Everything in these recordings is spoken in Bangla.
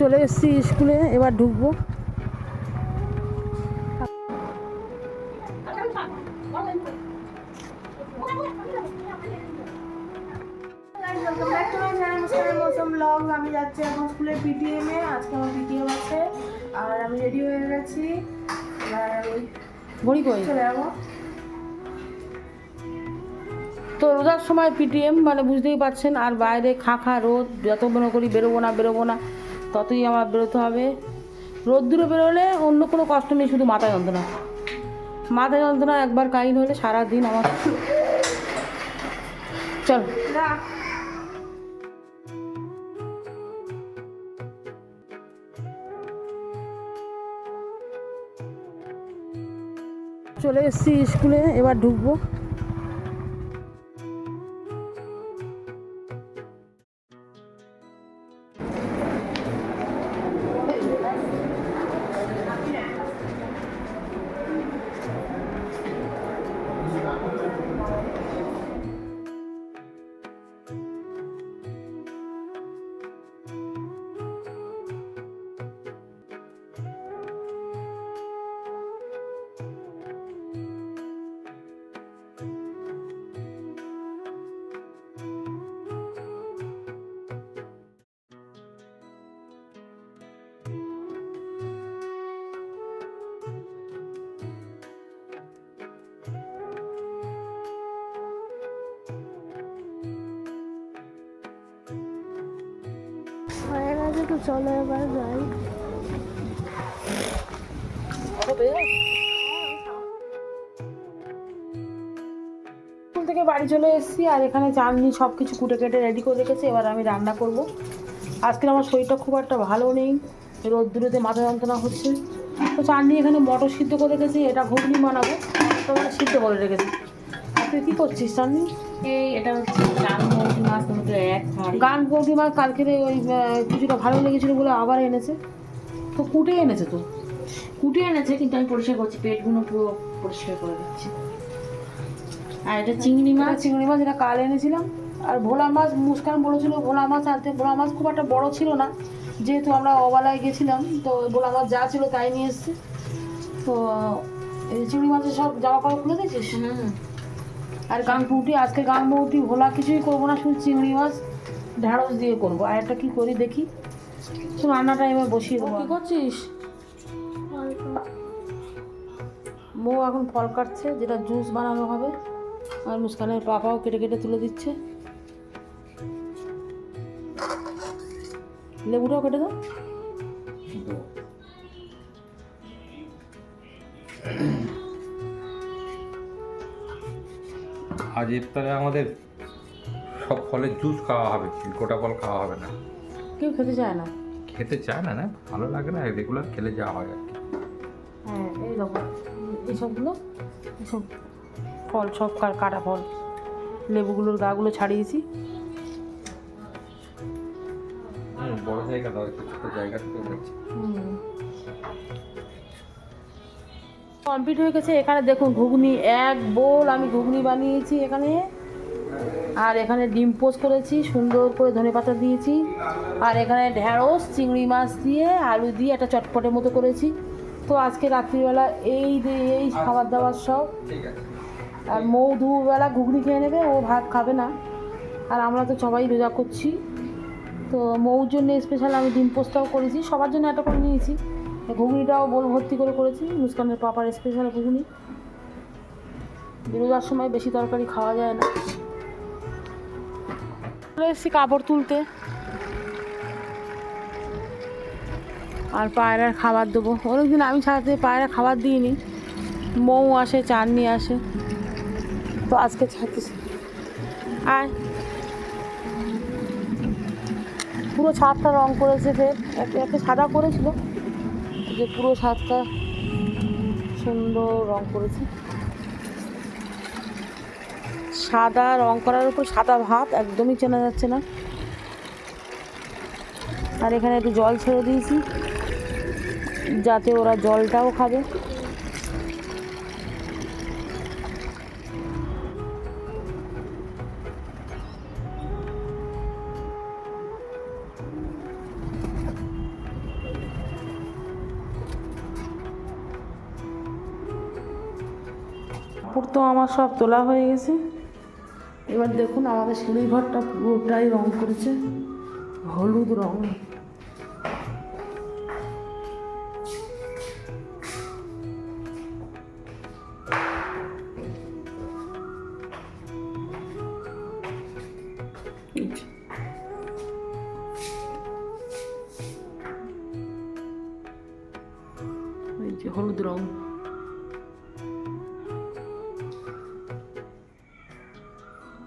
চলে এসেছি স্কুলে এবার ঢুকবো। আমি যাচ্ছি এখন স্কুলের পিটিএম এ আজকে আমার পিটিএম আছে আর আমি রেডি হয়ে গেছি ঘড়ি কই? চলে যাব। তো রোজার সময় পিটিএম মানে বুঝতেই পারছেন আর বাইরে খা খা রোদ যত মনে করি বেরোবো না বেরোবো না। ততই আমার বেরোতে হবে। রোদ্দুরে বেরোলে অন্য কোনো কষ্ট নেই, শুধু মাথা যন্ত্রণা। মাথা যন্ত্রণা একবার কাইন হলে সারাদিন আমার চল। চলে এসেছি স্কুলে, এবার ঢুকবো। চলো এবার যাই। স্কুল থেকে বাড়ি চলে এসেছি আর এখানে চাটনি সব কিছু কুটে কেটে রেডি করে রেখেছি এবার আমি রান্না করব। আজকে আমার শরীরটা খুব একটা ভালো নেই রোদ্দুরেতে মাথা যন্ত্রণা হচ্ছে। তো চাটনি এখানে মটর সিদ্ধ করে রেখেছি এটা ঘুগনি বানাবো। তো সিদ্ধ করে রেখেছি। তুই কী করছিস চাটনি এই এটা হচ্ছে গান মৌসুম মাছ এক গান বৌদি মার কালকে ওই কিছুটা ভালো লেগেছিলো বলে আবার এনেছে। তো কুটে এনেছে তো। কুটে এনেছে কিন্তু আমি পরিষ্কার করছি পেটগুলো পুরো পরিষ্কার করে দিচ্ছি। আর এটা চিংড়ি মাছ মাছ। চিংড়ি মাছ এটা কাল এনেছিলাম। আর ভোলা মাছ মুস্কান বলেছিল ভোলা মাছ আনতে। ভোলা মাছ খুব একটা বড় ছিল না। যেহেতু আমরা অবালায় গেছিলাম তো ভোলা মাছ যা ছিল তাই নিয়ে এসেছি। তো এই চিংড়ি মাছের সব জামা কাপড় খুলে দিয়েছিস? হুম। আর গান বৌটি আজকে গান বৌটি ভোলা কিছুই করব না শুধু চিংড়ি মাছ ঢ্যাঁড়স দিয়ে করব। আর একটা কি করি দেখি? তো রান্নাটা এবার বসিয়ে দেবো। কী করছিস? মৌ এখন ফল কাটছে যেটা জুস বানানো হবে। আর মুস্কানের পাপাও কেটে কেটে তুলে দিচ্ছে। লেবুটাও কেটে দাও। আজ ইফতারে আমাদের সব ফলের জুস খাওয়া হবে গোটা ফল খাওয়া হবে না। কেউ খেতে চায় না? খেতে চায় না না ভালো লাগে না রেগুলার খেলে যাওয়া হয় আর কি। হ্যাঁ এই দেখো এইসবগুলো এইসব ফল সব কাটা ফল। লেবুগুলোর গাগুলো ছাড়িয়েছি। হুম বড় জায়গা দাও একটু ছোটো জায়গা থেকে বলছি কমপ্লিট হয়ে গেছে। এখানে দেখুন ঘুগনি, এক বোল আমি ঘুগনি বানিয়েছি এখানে। আর এখানে ডিম পোস্ট করেছি, সুন্দর করে ধনে পাতা দিয়েছি। আর এখানে ঢ্যাঁড়স, চিংড়ি মাছ দিয়ে, আলু দিয়ে একটা চটপটের মতো করেছি। তো আজকে রাত্রিবেলা এই এই খাবার দাবার সব। আর মৌ দুবেলা ঘুগনি খেয়ে নেবে, ও ভাত খাবে না। আর আমরা তো সবাই রোজা করছি। তো মৌর জন্য স্পেশাল আমি ডিম পোস্টটাও করেছি, সবার জন্য একটা করে নিয়েছি। ঘুগনিটাও বোল ভর্তি করে করেছি, মুস্কানের পাপার স্পেশাল ঘুগনি। রোজার সময় বেশি তরকারি খাওয়া যায় না। চলে এসেছি কাপড় তুলতে। আর পায়রার খাবার দেবো। অনেকদিন আমি ছাড়াতে পায়রা খাবার দিইনি। মৌ আসে চাটনি আসে। তো আজকে ছাড়তেছি আয়। পুরো ছাদটা রং করেছে ফের একে সাদা করেছিল। যে পুরো ছাদটা সুন্দর রং করেছি। সাদা রং করার উপর সাদা ভাত একদমই চেনা যাচ্ছে না। আর এখানে একটু জল ছেড়ে দিয়েছি, যাতে ওরা জলটাও খাবে। তো আমার সব তোলা হয়ে গেছে। এবার দেখুন আমাদের সিঁড়ি ঘরটা পুরোটাই রং করেছে। হলুদ রং। হলুদ রং।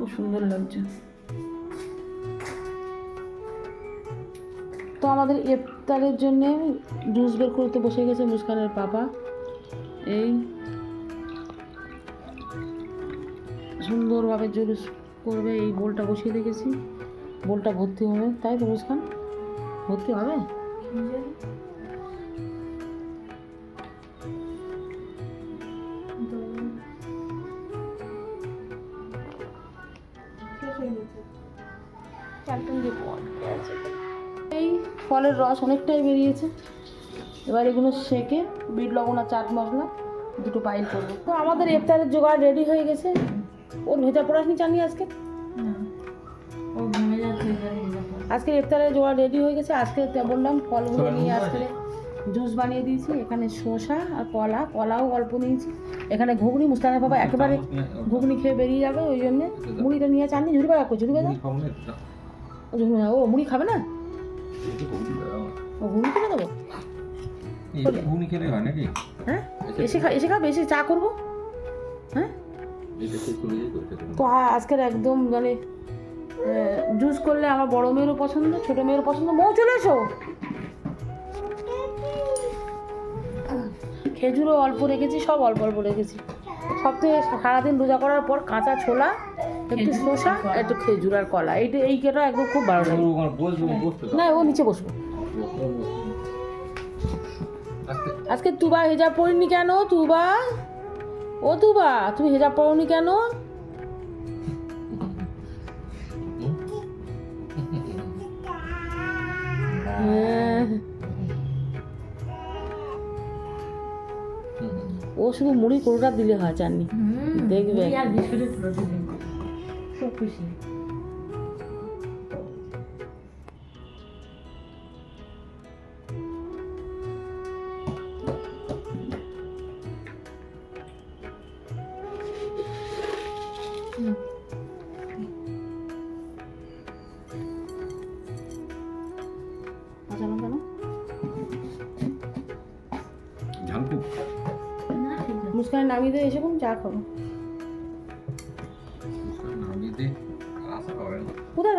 খুব সুন্দর লাগছে। তো আমাদের ইফতারের জন্য জুস বের করতে বসে গেছে মুস্কানের পাপা। এই সুন্দরভাবে জুস করবে, এই বোলটা বসিয়ে রেখেছি। বোলটা ভর্তি হবে। তাই তো মুস্কান? ভর্তি হবে? ফলের রস অনেকটাই বেরিয়েছে। এবার এগুলো সেকে বিট লবণ আর চাট মশলা দুটো পাইল করব। তো আমাদের ইফতারের জোগাড় রেডি হয়ে গেছে। ওর ভেজা পড়াশনি চাননি আজকে। আজকে ইফতারের জোগাড় রেডি হয়ে গেছে। আজকে বললাম ফলগুলো নিয়ে আজকে জুস বানিয়ে দিয়েছি। এখানে শসা আর কলা কলাও অল্প নিয়েছি। এখানে ঘুগনি মুস্তানের বাবা একেবারে ঘুগনি খেয়ে বেরিয়ে যাবে ওই জন্যে মুড়িটা নিয়ে চাননি ঝুড়ি বাবা ঝুড়ি বাবা ও মুড়ি খাবে না? ও ঘুগনি কিনে দেবো ঘুগনি খেলে হয় নাকি হ্যাঁ এসে খা এসে খাবে এসে চা করব হ্যাঁ তো আজকের একদম মানে জুস করলে আমার বড় মেয়েরও পছন্দ ছোট মেয়েরও পছন্দ মৌ চলে এসো খেজুরও অল্প রেখেছি সব অল্প অল্প রেখেছি সব থেকে সারাদিন রোজা করার পর কাঁচা ছোলা একটু শসা একটু খেজুর আর কলা। এইটা এই কেটা একদম খুব ভালো লাগে। না ও নিচে বসবো। আজকে তুবা হেজাব পড়িনি কেন? তুবা? ও তুবা তুমি হেজাব পড়নি কেন? হ্যাঁ। ও শুধু মুড়ি কোনোটা দিলে হয় চাননি। দেখবে। খুশি কাঁচা লঙ্কা না? ঝালটু না ঠিক আছে মুস্কান নামিয়ে দিয়ে এসে কোন চা খাব।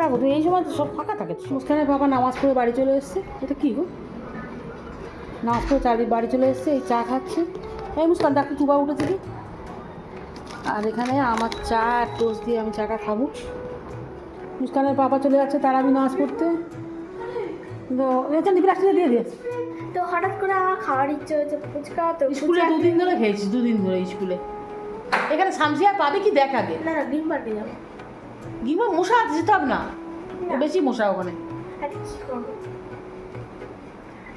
রাখো তুমি এই সময় তো সব ফাঁকা থাকে মুস্কানের বাবা নামাজ পড়ে বাড়ি চলে এসছে। এটা কি গো? নামাজ পড়ে চারি বাড়ি চলে এসছে এই চা খাচ্ছে। এই মুস্কান ডাক্তার তুবা উঠেছে কি আর এখানে আমার চা আর টোস্ট দিয়ে আমি চাটা খাব। মুস্কানের বাবা চলে যাচ্ছে তার আমি নামাজ পড়তে। তো রেচান দিবি রাখতে দিয়ে দিয়ে তো হঠাৎ করে আমার খাওয়ার ইচ্ছে হয়েছে ফুচকা তো স্কুলে দুদিন ধরে খেয়েছিস দুদিন ধরে স্কুলে। এখানে শামসিয়া পাবে কি দেখাবে না না ডিম পার্টি যাব। গিমা মশা আছে যেতে হবে না। বেশি মশা ওখানে। আরে কি করব?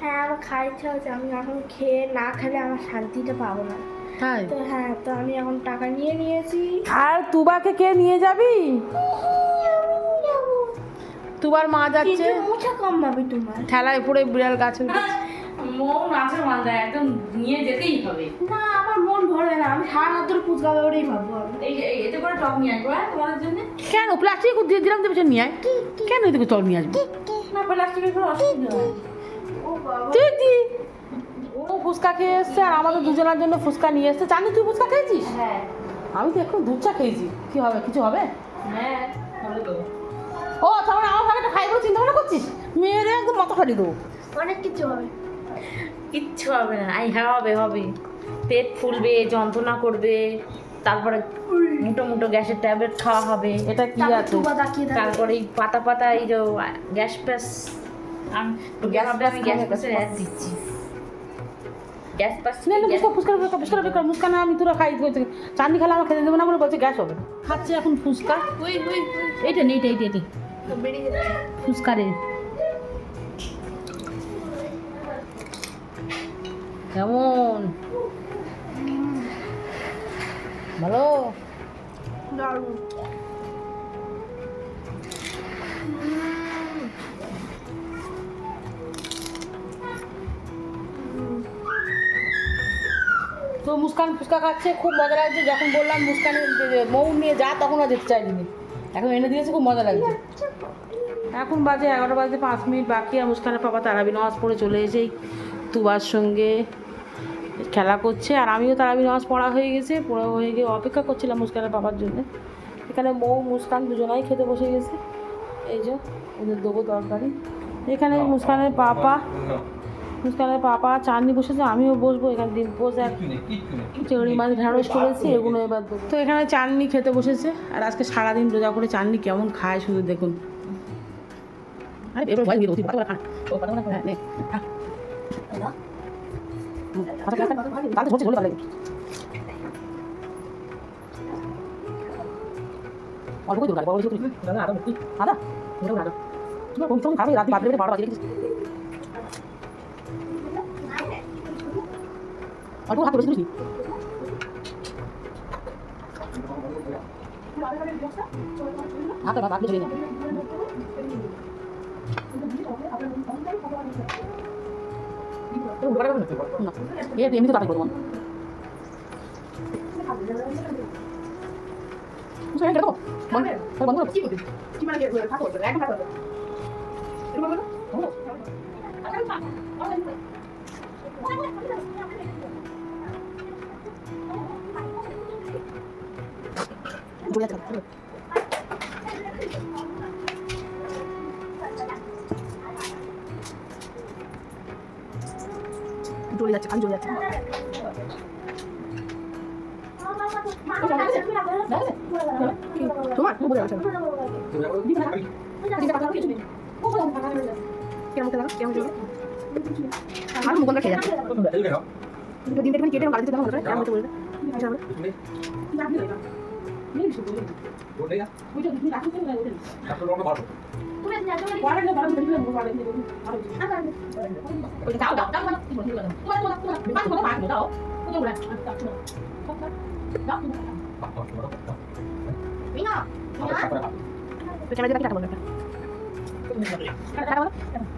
হ্যাঁ আমার খাওয়ার ইচ্ছা হচ্ছে আমি এখন খেয়ে না খেলে আমার শান্তিটা পাবো না। তাই? তো হ্যাঁ তো আমি এখন টাকা নিয়ে নিয়েছি। আর তুবাকে কে নিয়ে যাবি? তুবার মা যাচ্ছে। মুছা কম ভাবি তোমার। ঠেলায় পড়ে বিড়াল গাছে উঠেছে। মৌ নাচের মালদা একদম নিয়ে যেতেই হবে। না আমার মন ভরবে না আমি সারা রাত ধরে ফুচকা ওটাই ভাববো এই এতে করে টক নিয়ে আসব হ্যাঁ তোমাদের জন্য? কেন? প্লাস্টিক দিয়ে দিলাম দেবে নিয়ে আয়। কেন এদিকে চল নিয়ে আসবি? না প্লাস্টিকের কোনো অসুবিধা দিদি! ও ফুচকা খেয়ে এসছে আর আমাদের দুজনের জন্য ফুচকা নিয়ে এসছে। জানি তুই ফুচকা খেয়েছিস? হ্যাঁ। আমি তো এখন দুধ চা খেয়েছি। কি হবে কিছু হবে? হ্যাঁ হবে তো। ও তাহলে আমার ভাগে খাই বলে চিন্তা ভাবনা করছিস? মেয়েরে একদম মাথা ফাটিয়ে দেবো। অনেক কিছু হবে। কিচ্ছু হবে না। আই হ্যাঁ হবে হবে। পেট ফুলবে যন্ত্রণা করবে তারপরে মুটো মুটো গ্যাসের ট্যাবলেট খাওয়া হবে। এটা কি আছে? তারপরে এই পাতা পাতা এই যে গ্যাস প্যাস। গ্যাস আমি গ্যাস প্যাসের অ্যাড দিচ্ছি। গ্যাস না না ফুচকা ফুচকা ফুচকা ফুচকা ফুচকা মুস্কা না আমি তোরা খাই চাটনি খেলে আমার খেতে দেবো না বলে বলছে গ্যাস হবে। খাচ্ছে এখন ফুচকা। ওই ওই ওই। এইটা নেই এইটা এইটা। তো বেরিয়ে যাচ্ছে। ফুচকা রে। কেমন ভালো দারুণ তো মুস্কান ফুচকা খাচ্ছে খুব মজা লাগছে। যখন বললাম যে মৌ নিয়ে যা তখন আর যেতে চাইনি। এখন এনে দিয়েছে খুব মজা লাগছে। এখন বাজে এগারোটা বাজে পাঁচ মিনিট বাকি আর মুস্কানের পাপা তারাবি নামাজ পড়ে চলে এসেই তুবার সঙ্গে। খেলা করছে আর আমিও তারাবি নামাজ পড়া হয়ে গেছে পড়া হয়ে গিয়ে অপেক্ষা করছিলাম মুস্কানের পাপার জন্য। এখানে মৌ মুস্কান দুজনাই খেতে বসে গেছে। এই যে ওদের দেবো দরকারি এখানে মুস্কানের পাপা মুস্কানের পাপা চাটনি বসেছে আমিও বসবো। এখানে ডিম পোজ এক চিংড়ি মাছ ঢ্যাঁড়স করেছি এগুলো এবার তো এখানে চাটনি খেতে বসেছে আর আজকে সারাদিন রোজা করে চাটনি কেমন খায় শুধু দেখুন। আরে এবার 가서 약간 나한테 돈치 돌려달래 얼굴이 돌아가 얼굴이 돌아가 나는 알아 먹지 알아 그러고 나가 정말 거기 손 가면 나한테 맞으려면 바로 맞으려 얼굴 하트 그러지 아까 나 나한테 저리냐 অল্প করে দেবো, বড় বেশি করে। আদা? ওটাও আদা। তুমি কোন সময় খাবে? রাত বাদ দেবে, বারো বাজে রেখেছিস। অল্প হাতে বেশি করিস নি? হাতে ভাত চলে না না এ এমনি তো তাড়াতাড়ি করব বুঝলে কেটে দেবো বন্ধ তাহলে বন্ধ করো কি করবি কি মানে কি করবি? ঠাকুর করবি, এখন ঠাকুর করবি। এরকম করবি না? চলে যাচ্ছে চলে যাচ্ছে কান চলে যাচ্ছে। তোমার খুব বোঝা যাচ্ছে। কেমন খেলা কেমন খেলা আর বন্ধ খেয়ে যাচ্ছে। ডিমটা একটু কেটে গাড়িতে দেওয়া হলো কেমন হতে বলবে? আচ্ছা கொஞ்சம் கால் டாக் டாக் பண்ணி முடிஞ்சு வரணும் கூட கூட கூட பாத்து கூட பாத்து டாக் கொஞ்சம் கூட டாக் கூட டாக் கூட மீனா மீனா பிரச்சனை பத்தி கட்ட போறேன் கட்ட போறேன்